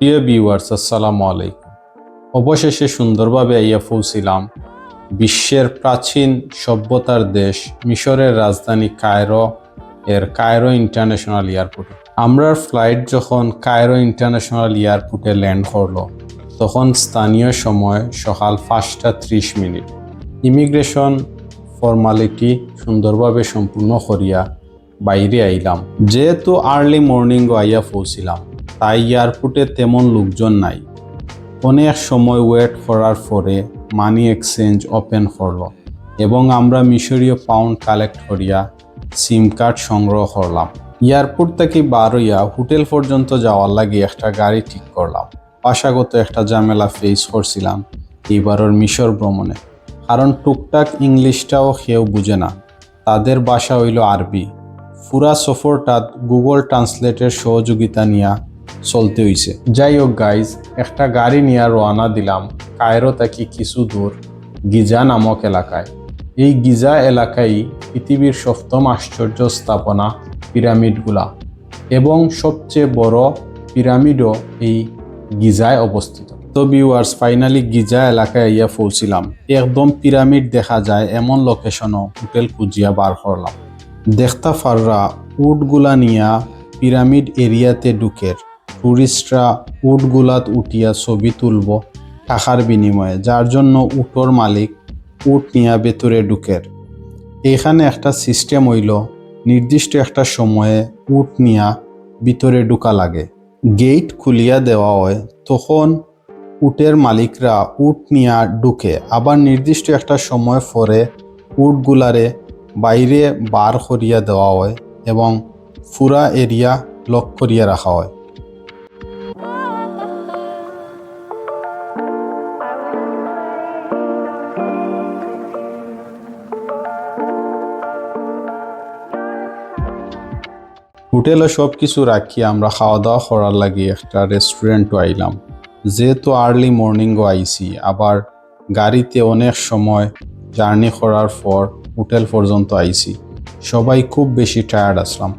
প্রিয় ভিউয়ার্স আসসালামু আলাইকুম। অবশেষে সুন্দরভাবে আইয়া পৌঁছিলাম বিশ্বের প্রাচীন সভ্যতার দেশ মিশরের রাজধানী কায়রো এর কায়রো ইন্টারন্যাশনাল এয়ারপোর্টে। আমরার ফ্লাইট যখন কায়রো ইন্টারন্যাশনাল এয়ারপোর্টে ল্যান্ড করল, তখন স্থানীয় সময় সকাল পাঁচটা ত্রিশ মিনিট। ইমিগ্রেশন ফর্মালিটি সুন্দরভাবে সম্পূর্ণ করিয়া বাইরে আইলাম। যেহেতু আর্লি মর্নিং আইয়া পৌঁছিলাম তাই এয়ারপোর্টে তেমন লোকজন নাই। অনেক সময় ওয়েট করার পরে মানি এক্সচেঞ্জ ওপেন করল এবং আমরা মিশরীয় পাউন্ড কালেক্ট করিয়া সিম কার্ড সংগ্রহ করলাম। এয়ারপোর্ট থেকে বার হইয়া হোটেল পর্যন্ত যাওয়ার লাগে একটা গাড়ি ঠিক করলাম। পাশাগত একটা ঝামেলা ফেস করছিলাম এইবারের মিশর ভ্রমণে। কারণ টুকটাক ইংলিশটাও কেউ বুঝে না। তাদের ভাষা হইল আরবি। পুরা সফরটাত গুগল ট্রান্সলেটের সহযোগিতা নিয়া চলতে হইছে। যাই হোক গাইজ একটা গাড়ি নিয়ে রওনা দিলাম কায়রো থেকে কিছু দূর, গিজা নামক এলাকায়। এই গিজা এলাকায় পৃথিবীর সপ্তম আশ্চর্য স্থাপনা পিরামিডগুলা এবং সবচেয়ে বড় পিরামিডও এই গিজায় অবস্থিত। তো ভিউয়ার্স ফাইনালি গিজা এলাকায় ইয়া পৌঁছিলাম। একদম পিরামিড দেখা যায়, এমন লোকেশনও হোটেল খুঁজিয়া বার করলাম। দেখতা ফাররা উটগুলা নিয়া পিরামিড এরিয়াতে ঢুকের। টুরিস্টরা উটগুলাত উঠিয়া ছবি তুলব টাকার বিনিময়ে, যার জন্য উটোর মালিক উট নিয়া ভেতরে ঢুকের। এখানে একটা সিস্টেম হইল, নির্দিষ্ট একটা সময়ে উট নিয়া ভিতরে ঢুকা লাগে। গেট খুলিয়া দেওয়া হয়, তখন উটের মালিকরা উট নিয়া ঢুকে। আবার নির্দিষ্ট একটা সময় পরে উটগুলারে বাইরে বার করিয়া দেওয়া হয় এবং ফুরা এরিয়া লক করিয়া রাখা হয়। হোটেলে সব কিছু রাখি, আমরা খাওয়া দাওয়া করার লাগি একটা রেস্টুরেন্টও আইলাম। যেহেতু আর্লি মর্নিংও আইছি, আবার গাড়িতে অনেক সময় জার্নি করার পর হোটেল পর্যন্ত আইছি। সবাই খুব বেশি টায়ার্ড আসলাম।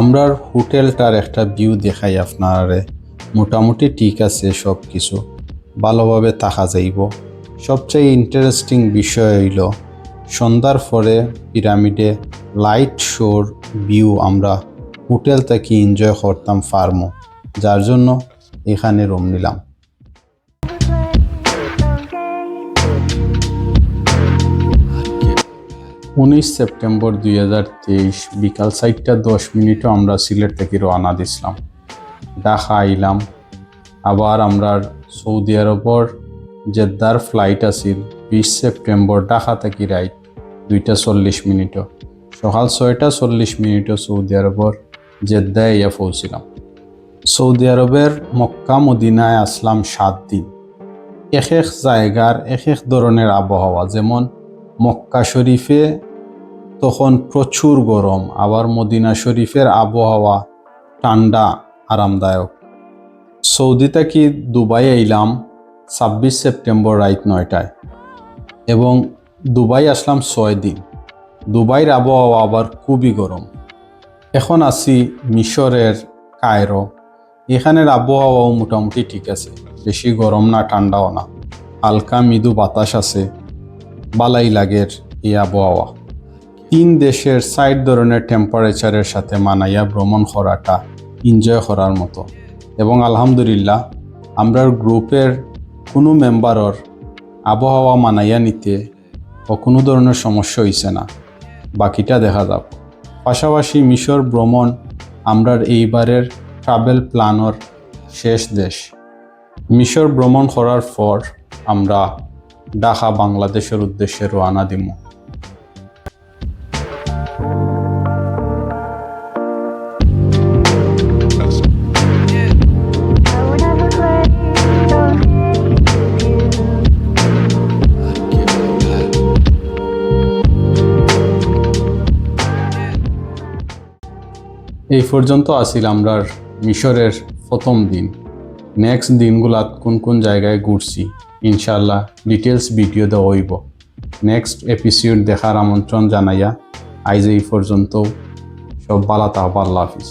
আমরার হোটেলটার একটা ভিউ দেখাই আপনারে। মোটামুটি ঠিক আছে সব কিছু ভালোভাবে থাকা যাইব। সবচেয়ে ইন্টারেস্টিং বিষয় হইল, সন্ধ্যার পরে পিরামিডে লাইট শোর ভিউ আমরা হোটেল থেকে এনজয় করতাম ফার্মো যার জন্য এখানে রুম নিলাম। উনিশ সেপ্টেম্বর দুই হাজার তেইশ বিকাল চারটা দশ মিনিটও আমরা সিলেট থেকে রওনা দিছিলাম। ঢাকা আইলাম। আবার আমরা সৌদি আরবর জেদ্দার ফ্লাইট আছিল বিশ সেপ্টেম্বর ঢাকা থেকে রাইট দুইটা চল্লিশ মিনিটও। সকাল ছয়টা চল্লিশ মিনিটও সৌদি আরবর জেদ্দায় ইয়া পৌঁছিলাম। সৌদি আরবের মক্কা মদিনায় আসলাম সাত দিন। এক এক জায়গার এক এক ধরনের আবহাওয়া, যেমন মক্কা শরীফে তখন প্রচুর গরম। আবার মদিনা শরীফের আবহাওয়া ঠান্ডা, আরামদায়ক। সৌদি থেকে দুবাই এলাম? ছাব্বিশ সেপ্টেম্বর রাত নয়টায়। এবং দুবাই আসলাম ছয় দিন। দুবাইয়ের আবহাওয়া আবার খুবই গরম। এখন আছি মিশরের কায়রো। এখানের আবহাওয়াও মোটামুটি ঠিক আছে। বেশি গরম না, ঠান্ডাও না। হালকা মৃদু বাতাস আছে। বালাই লাগের এই আবহাওয়া। তিন দেশের সাইড ধরনের টেম্পারেচারের সাথে মানাইয়া ভ্রমণ করাটা এনজয় করার মতো। এবং আলহামদুলিল্লাহ, আমরা গ্রুপের কোনো মেম্বারর আবহাওয়া মানাইয়া নিতে ও কোনো ধরনের সমস্যা হইছে না। বাকিটা দেখা যাক। পাশাপাশি মিশর ভ্রমণ আমরার এইবারের ট্রাভেল প্ল্যানর শেষ দেশ। মিশর ভ্রমণ করার পর আমরা ঢাকা বাংলাদেশের উদ্দেশ্যে রওনা দিমু. এই পর্যন্ত আসিল আমরার মিশরের প্রথম দিন নেক্সট দিনগুলাত কোন কোন জায়গায় ঘুরছি ইনশাল্লাহ ডিটেলস ভিডিও দেওয়া হইব। নেক্সট এপিসোড দেখার আমন্ত্রণ জানাইয়া আইজ এই পর্যন্ত সব বালা তাহবা আল্লাহ হাফিজ।